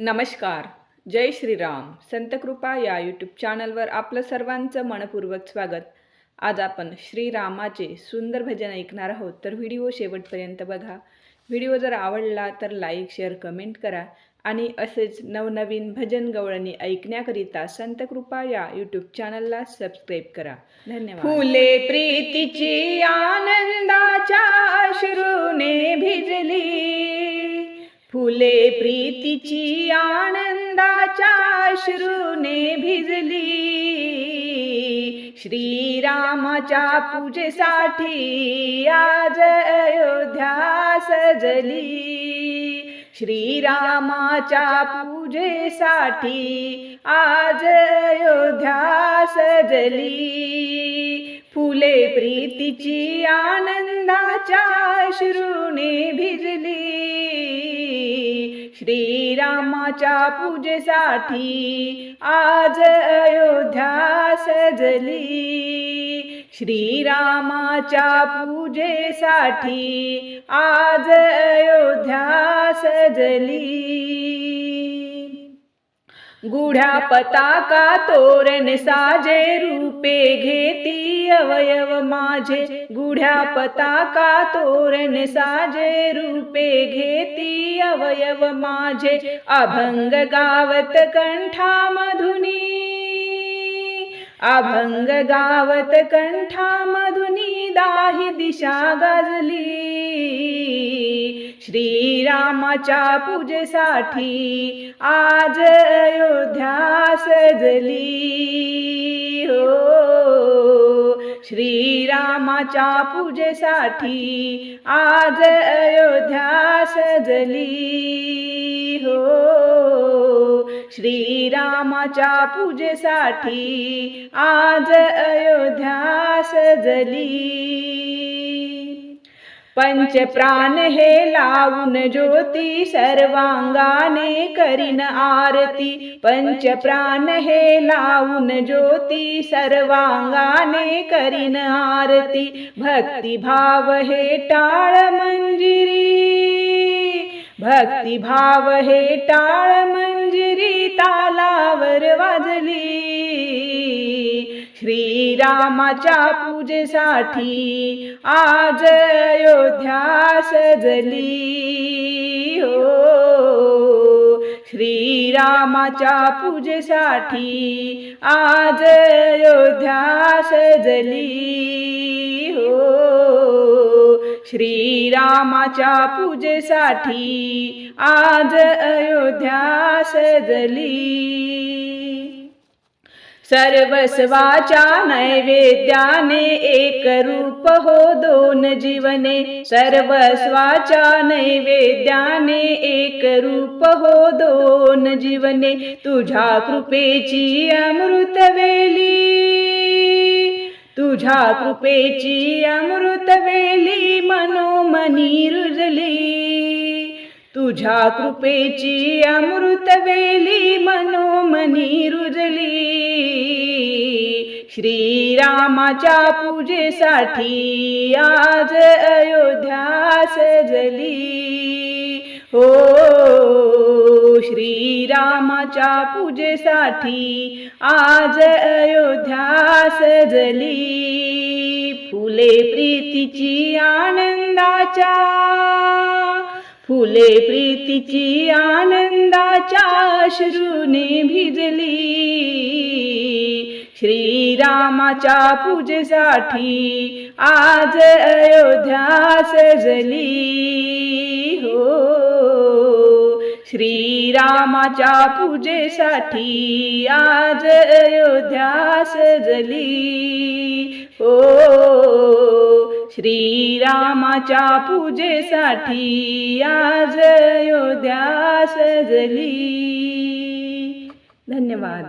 नमस्कार जय श्रीराम. संतकृपा या यूट्यूब चॅनलवर आपलं सर्वांचं मनपूर्वक स्वागत. आज आपण श्रीरामाचे सुंदर भजन ऐकणार आहोत तर व्हिडिओ शेवटपर्यंत बघा. व्हिडिओ जर आवडला तर लाईक शेअर कमेंट करा आणि असेच नवनवीन भजन गवळणी ऐकण्याकरिता संतकृपा या यूट्यूब चॅनलला सबस्क्राईब करा. धन्यवाद. फुले प्रीतीची आनंदाच्या फुले प्रीतीची आनंदाच्या अश्रूने भिजली. श्रीरामाच्या पूजेसाठी आज अयोध्या सजली. श्रीरामाच्या पूजेसाठी आज अयोध्या सजली. फुले प्रीतीची आनंदाच्या अश्रूने भिजली. श्रीरामाच्या पूजेसाठी आज अयोध्या सजली. श्रीरामाच्या पूजेसाठी आज अयोध्या सजली. गुढ्या पताका तोरण साजे रूपे घेती अवयव माझे. गुढ्या पताका तोरण साजे रूपे घेती अवयव माझे. अभंग गावत कंठा मधुनी अभंग गावत कंठा मधुनी दाही दिशा गाजली श्रीरामाच्या पूजेसाठी आज अयोध्या सजली. हो श्रीरामाच्या पूजेसाठी आज अयोध्या सजली. हो श्रीरामाच्या पूजेसाठी आज अयोध्या सजली पंचप्राण हे लावून ज्योती सर्वांगाने करीन आरती. पंचप्राण हे लावून ज्योती सर्वांगाने करीन आरती. भक्तिभाव हे टाळ भक्तिभाव हे टाळ मंजिरी तालावर वाजली. श्रीरामाच्या पूजेसाठी आज अयोध्या सजली. हो. श्रीरामाच्या पूजेसाठी आज अयोध्या सजली. हो. श्रीरामाच्या पूजेसाठी आज अयोध्या सजली. सर्वस्वाच्या नैवेद्याने एक रूप हो दोन जीवने. सर्वस्वाच्या नैवेद्याने एक रूप हो दोन जीवने. तुझ्या कृपेची अमृतवेली. तुझ्या कृपेची अमृतवेली मनोमनी रुजली. तुझ्या कृपेची अमृतवेली मनोमनी रुजली. श्रीरामाच्या पूजेसाठी आज अयोध्या सजली. हो श्रीरामाच्या पूजेसाठी आज अयोध्या सजली. फुले प्रीतीची आनंदाच्या फुले प्रीतीची आनंदाच्या अश्रूने भिजली. श्रीरामाच्या पूजेसाठी आज अयोध्या सजली. हो. श्रीरामाच्या पूजेसाठी आज अयोध्या सजली हो श्रीरामाच्या पूजेसाठी आज अयोध्या सजली धन्यवाद.